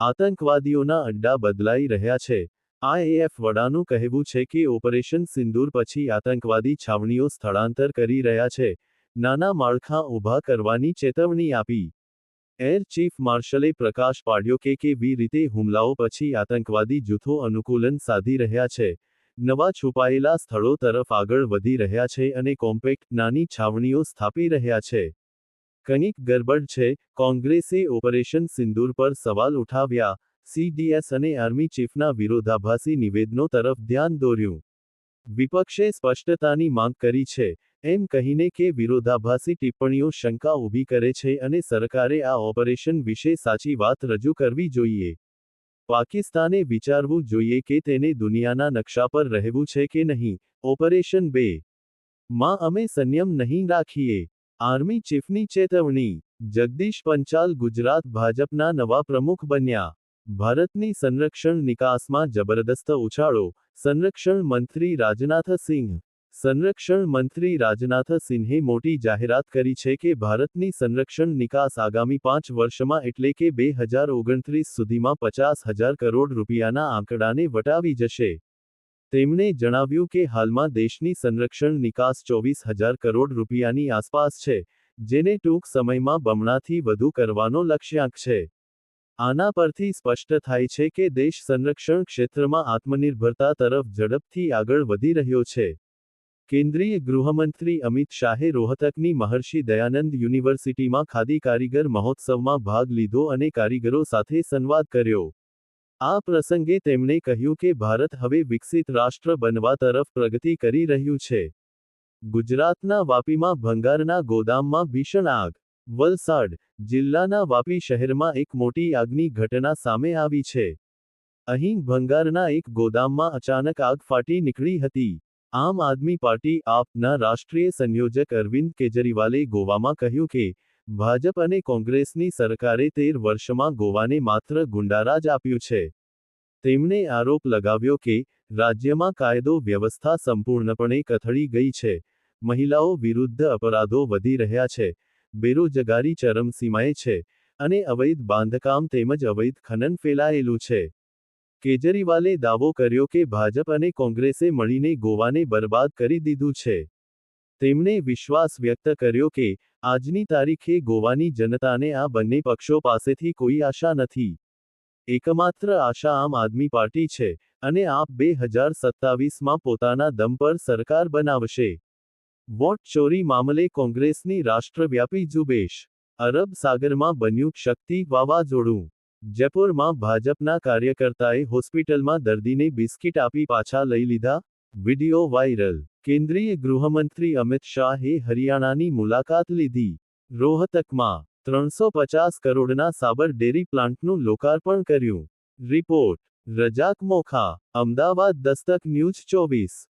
આતંકવાદીઓના અડ્ડા બદલાઈ રહ્યા છે. આઈએએફ વડાનું કહેવું છે કે ઓપરેશન સિંદૂર પછી આતંકવાદી છાવણીઓ સ્થળાંતર કરી રહ્યા છે. નાના માળખાં ઊભા કરવાની ચેતવણી આપી. એર ચીફ માર્શલે પ્રકાશ પાડ્યો કે કેવી રીતે હુમલાઓ પછી આતંકવાદી જૂથો અનુકૂલન સાધી રહ્યા છે. નવા છુપાયેલા સ્થળો તરફ આગળ વધી રહ્યા છે અને કોમ્પેક્ટ નાની છાવણીઓ સ્થાપી રહ્યા છે. કંઈક ગરબડ છે. કોંગ્રેસે ઓપરેશન સિંદૂર પર સવાલ ઉઠાવ્યા. સીડીએસ અને આર્મી ચીફના વિરોધાભાસી નિવેદનો તરફ ધ્યાન દોર્યું. વિપક્ષે સ્પષ્ટતાની માંગ કરી છે. એમ કહીને કે વિરોધાભાસી ટિપ્પણીઓ શંકા ઊભી કરે છે અને સરકારે આ ઓપરેશન વિશે સાચી વાત રજૂ કરવી જોઈએ. પાકિસ્તાને વિચારવું જોઈએ કે તેને દુનિયાના નકશા પર રહેવું છે કે નહીં. ઓપરેશન બે. માં અમે સંયમ નહીં રાખીએ. આર્મી ચીફની ચેતવણી. જગદીશ પંચાલ ગુજરાત ભાજપના નવા પ્રમુખ બન્યા. ભારતની સંરક્ષણ નિકાસમાં જબરદસ્ત ઉછાળો. સંરક્ષણ મંત્રી રાજનાથ સિંહ. સંરક્ષણ મંત્રી રાજનાથ સિંહે મોટી જાહેરાત કરી છે કે ભારતની સંરક્ષણ નિકાસ આગામી પાંચ વર્ષમાં એટલે કે બે હજાર ઓગણત્રીસ સુધીમાં પચાસ હજાર કરોડ રૂપિયાના આંકડાને વટાવી જશે. તેમણે જણાવ્યું કે હાલમાં દેશની સંરક્ષણ નિકાસ ચોવીસ હજાર કરોડ રૂપિયાની આસપાસ છે, જેને ટૂંક સમયમાં બમણાથી વધુ કરવાનો લક્ષ્યાંક છે. આના પરથી સ્પષ્ટ થાય છે કે દેશ સંરક્ષણ ક્ષેત્રમાં આત્મનિર્ભરતા તરફ ઝડપથી આગળ વધી રહ્યો છે. કેન્દ્રીય ગૃહમંત્રી અમિત શાહે રોહતકની મહર્ષિ દયાનંદ યુનિવર્સિટીમાં ખાદી કારીગર મહોત્સવમાં ભાગ લીધો અને કારીગરો સાથે સંવાદ કર્યો. આ પ્રસંગે તેમણે કહ્યું કે ભારત હવે વિકસિત રાષ્ટ્ર બનવા તરફ પ્રગતિ કરી રહ્યું છે. ગુજરાતના વાપીમાં ભંગારના ગોદામમાં ભીષણ આગ. વલસાડ જિલ્લાના વાપી શહેરમાં એક મોટી આગની ઘટના સામે આવી છે. અહીં ભંગારના એક ગોદામમાં અચાનક આગ ફાટી નીકળી હતી. આમ આદમી પાર્ટી આપના રાષ્ટ્રીય સંયોજક અરવિંદ કેજરીવાલે ગોવામાં કહ્યું કે ભાજપ અને કોંગ્રેસની સરકારે તેર વર્ષમાં ગોવાને માત્ર ગુંડારાજ આપ્યું છે. તેમણે આરોપ લગાવ્યો કે, રાજ્યમાં કાયદો વ્યવસ્થા સંપૂર્ણપણે કથળી ગઈ છે. મહિલાઓ વિરુદ્ધ અપરાધો વધી રહ્યા છે. બેરોજગારી ચરમસીમાએ છે. અને અવૈધ બાંધકામ તેમજ અવૈધ ખનન ફેલાયેલું છે. કેજરીવાલે દાવો કર્યો કે ભાજપ અને કોંગ્રેસે મળીને ગોવાને બરબાદ કરી દીધું છે. તેમણે વિશ્વાસ વ્યક્ત કર્યો કે, આજની તારીખે ગોવાની જનતાને આ બંને પક્ષો પાસેથી કોઈ આશા નથી. એકમાત્ર આશા આમ આદમી પાર્ટી છે, અને આપ બે હજાર સત્તાવીસમાં પોતાના દમ પર સરકાર બનાવશે. વોટ ચોરી મામલે કોંગ્રેસની રાષ્ટ્રવ્યાપી ઝુંબેશ. અરબ સાગરમાં બન્યું શક્તિ વાવાઝોડું. જયપુરમાં ભાજપના કાર્યકર્તાએ હોસ્પિટલમાં દર્દીને બિસ્કિટ આપી પાછા લઈ લીધા. Video viral. કેન્દ્રીય ગૃહમંત્રી અમિત શાહે હરિયાણાની મુલાકાત લીધી. રોહતકમાં ત્રણસો પચાસ કરોડના સાબર ડેરી પ્લાન્ટનું લોકાર્પણ કર્યું. રિપોર્ટ. રજાક મોખા. અમદાવાદ દસ્તક ન્યૂઝ ચોવીસ.